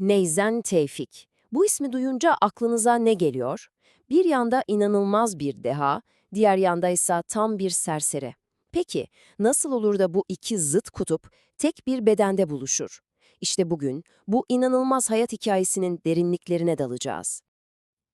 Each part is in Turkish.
Neyzen Tevfik. Bu ismi duyunca aklınıza ne geliyor? Bir yanda inanılmaz bir deha, diğer yanda ise tam bir serseri. Peki, nasıl olur da bu iki zıt kutup tek bir bedende buluşur? İşte bugün bu inanılmaz hayat hikayesinin derinliklerine dalacağız.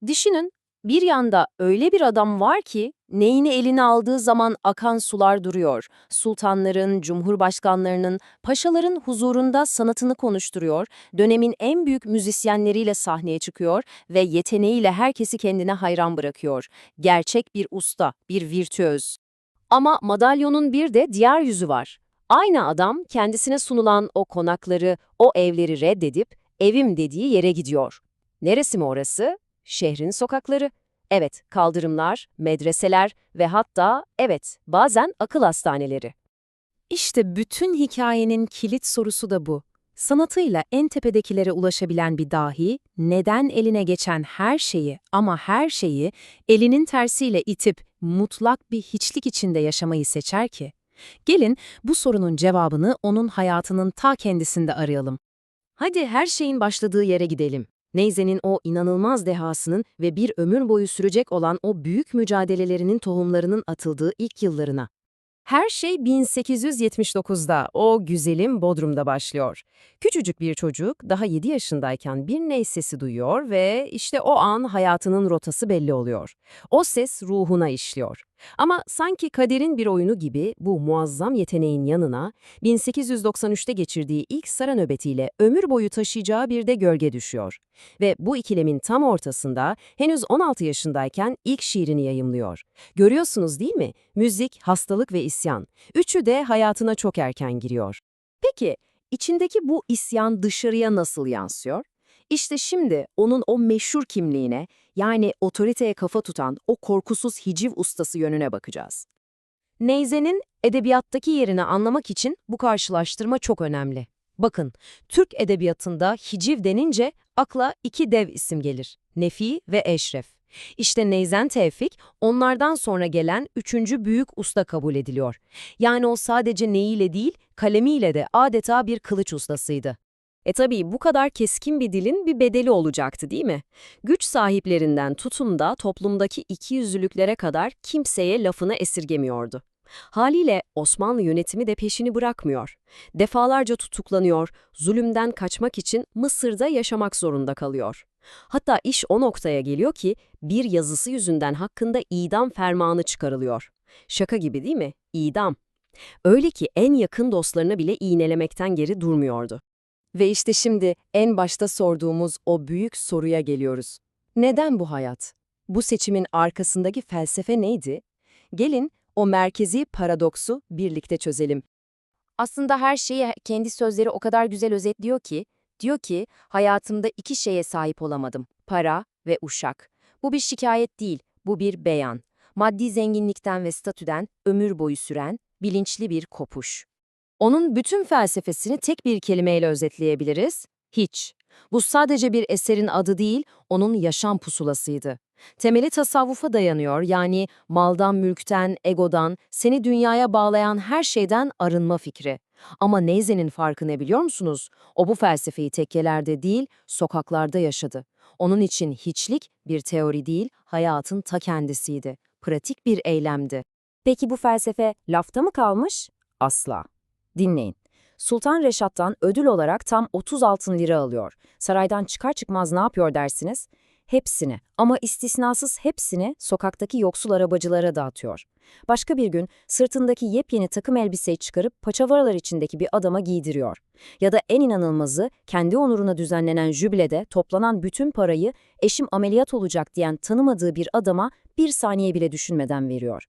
Düşünün, bir yanda öyle bir adam var ki neyini eline aldığı zaman akan sular duruyor. Sultanların, cumhurbaşkanlarının, paşaların huzurunda sanatını konuşturuyor, dönemin en büyük müzisyenleriyle sahneye çıkıyor ve yeteneğiyle herkesi kendine hayran bırakıyor. Gerçek bir usta, bir virtüöz. Ama madalyonun bir de diğer yüzü var. Aynı adam kendisine sunulan o konakları, o evleri reddedip evim dediği yere gidiyor. Neresi mi orası? Şehrin sokakları. Evet, kaldırımlar, medreseler ve hatta, evet, bazen akıl hastaneleri. İşte bütün hikayenin kilit sorusu da bu. Sanatıyla en tepedekilere ulaşabilen bir dahi, neden eline geçen her şeyi ama her şeyi elinin tersiyle itip mutlak bir hiçlik içinde yaşamayı seçer ki? Gelin bu sorunun cevabını onun hayatının ta kendisinde arayalım. Hadi her şeyin başladığı yere gidelim. Neyze'nin o inanılmaz dehasının ve bir ömür boyu sürecek olan o büyük mücadelelerinin tohumlarının atıldığı ilk yıllarına. Her şey 1879'da, o güzelim Bodrum'da başlıyor. Küçücük bir çocuk daha 7 yaşındayken bir ney sesi duyuyor ve işte o an hayatının rotası belli oluyor. O ses ruhuna işliyor. Ama sanki kaderin bir oyunu gibi bu muazzam yeteneğin yanına 1893'te geçirdiği ilk sara nöbetiyle ömür boyu taşıyacağı bir de gölge düşüyor. Ve bu ikilemin tam ortasında henüz 16 yaşındayken ilk şiirini yayımlıyor. Görüyorsunuz değil mi? Müzik, hastalık ve isyan. Üçü de hayatına çok erken giriyor. Peki, içindeki bu isyan dışarıya nasıl yansıyor? İşte şimdi onun o meşhur kimliğine, yani otoriteye kafa tutan o korkusuz hiciv ustası yönüne bakacağız. Neyze'nin edebiyattaki yerini anlamak için bu karşılaştırma çok önemli. Bakın, Türk edebiyatında hiciv denince akla iki dev isim gelir. Nefi ve Eşref. İşte Neyzen Tevfik, onlardan sonra gelen üçüncü büyük usta kabul ediliyor. Yani o sadece neyiyle değil, kalemiyle de adeta bir kılıç ustasıydı. E tabii bu kadar keskin bir dilin bir bedeli olacaktı değil mi? Güç sahiplerinden tutun da toplumdaki ikiyüzlülüklere kadar kimseye lafını esirgemiyordu. Haliyle Osmanlı yönetimi de peşini bırakmıyor. Defalarca tutuklanıyor, zulümden kaçmak için Mısır'da yaşamak zorunda kalıyor. Hatta iş o noktaya geliyor ki bir yazısı yüzünden hakkında idam fermanı çıkarılıyor. Şaka gibi değil mi? İdam. Öyle ki en yakın dostlarına bile iğnelemekten geri durmuyordu. Ve işte şimdi en başta sorduğumuz o büyük soruya geliyoruz. Neden bu hayat? Bu seçimin arkasındaki felsefe neydi? Gelin o merkezi paradoksu birlikte çözelim. Aslında her şeyi kendi sözleri o kadar güzel özetliyor ki, diyor ki hayatımda iki şeye sahip olamadım, para ve uşak. Bu bir şikayet değil, bu bir beyan. Maddi zenginlikten ve statüden ömür boyu süren, bilinçli bir kopuş. Onun bütün felsefesini tek bir kelimeyle özetleyebiliriz. Hiç. Bu sadece bir eserin adı değil, onun yaşam pusulasıydı. Temeli tasavvufa dayanıyor yani maldan, mülkten, egodan, seni dünyaya bağlayan her şeyden arınma fikri. Ama Neyze'nin farkı ne biliyor musunuz? O bu felsefeyi tekkelerde değil, sokaklarda yaşadı. Onun için hiçlik bir teori değil, hayatın ta kendisiydi. Pratik bir eylemdi. Peki bu felsefe lafta mı kalmış? Asla. Dinleyin. Sultan Reşat'tan ödül olarak tam 30 altın lira alıyor. Saraydan çıkar çıkmaz ne yapıyor dersiniz? Hepsini ama istisnasız hepsini sokaktaki yoksul arabacılara dağıtıyor. Başka bir gün sırtındaki yepyeni takım elbiseyi çıkarıp paçavralar içindeki bir adama giydiriyor. Ya da en inanılmazı kendi onuruna düzenlenen jübilede toplanan bütün parayı eşim ameliyat olacak diyen tanımadığı bir adama bir saniye bile düşünmeden veriyor.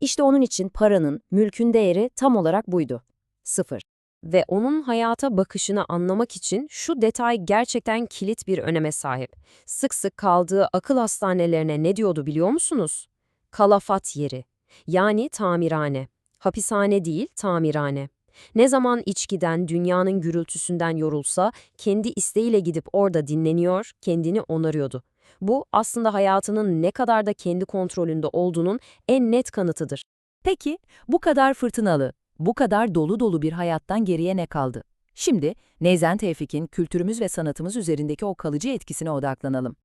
İşte onun için paranın, mülkün değeri tam olarak buydu. Sıfır. Ve onun hayata bakışını anlamak için şu detay gerçekten kilit bir öneme sahip. Sık sık kaldığı akıl hastanelerine ne diyordu biliyor musunuz? Kalafat yeri. Yani tamirhane. Hapishane değil, tamirhane. Ne zaman içkiden, dünyanın gürültüsünden yorulsa, kendi isteğiyle gidip orada dinleniyor, kendini onarıyordu. Bu aslında hayatının ne kadar da kendi kontrolünde olduğunun en net kanıtıdır. Peki, bu kadar fırtınalı, bu kadar dolu dolu bir hayattan geriye ne kaldı? Şimdi Neyzen Tevfik'in kültürümüz ve sanatımız üzerindeki o kalıcı etkisine odaklanalım.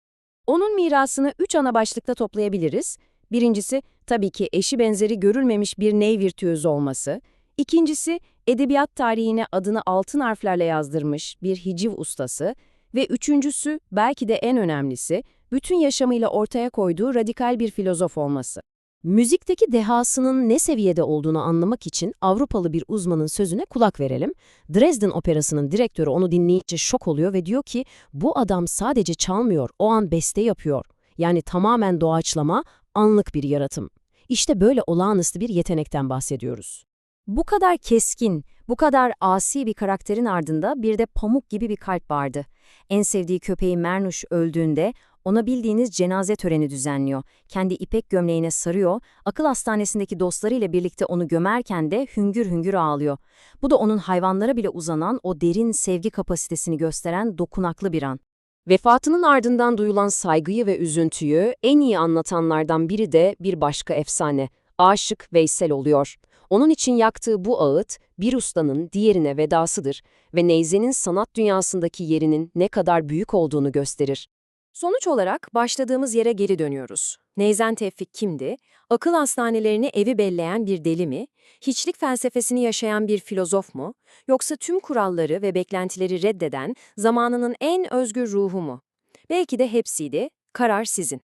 Onun mirasını üç ana başlıkta toplayabiliriz. Birincisi, tabii ki eşi benzeri görülmemiş bir ney virtüözü olması. İkincisi, edebiyat tarihine adını altın harflerle yazdırmış bir hiciv ustası. Ve üçüncüsü, belki de en önemlisi, bütün yaşamıyla ortaya koyduğu radikal bir filozof olması. Müzikteki dehasının ne seviyede olduğunu anlamak için Avrupalı bir uzmanın sözüne kulak verelim. Dresden Operası'nın direktörü onu dinleyince şok oluyor ve diyor ki, bu adam sadece çalmıyor, o an beste yapıyor. Yani tamamen doğaçlama, anlık bir yaratım. İşte böyle olağanüstü bir yetenekten bahsediyoruz. Bu kadar keskin, bu kadar asi bir karakterin ardında bir de pamuk gibi bir kalp vardı. En sevdiği köpeği Mernuş öldüğünde ona bildiğiniz cenaze töreni düzenliyor. Kendi ipek gömleğine sarıyor, akıl hastanesindeki dostlarıyla birlikte onu gömerken de hüngür hüngür ağlıyor. Bu da onun hayvanlara bile uzanan o derin sevgi kapasitesini gösteren dokunaklı bir an. Vefatının ardından duyulan saygıyı ve üzüntüyü en iyi anlatanlardan biri de bir başka efsane, Aşık Veysel oluyor. Onun için yaktığı bu ağıt, bir ustanın diğerine vedasıdır ve Neyzen'in sanat dünyasındaki yerinin ne kadar büyük olduğunu gösterir. Sonuç olarak başladığımız yere geri dönüyoruz. Neyzen Tevfik kimdi? Akıl hastanelerini evi belleyen bir deli mi? Hiçlik felsefesini yaşayan bir filozof mu? Yoksa tüm kuralları ve beklentileri reddeden zamanının en özgür ruhu mu? Belki de hepsiydi. Karar sizin.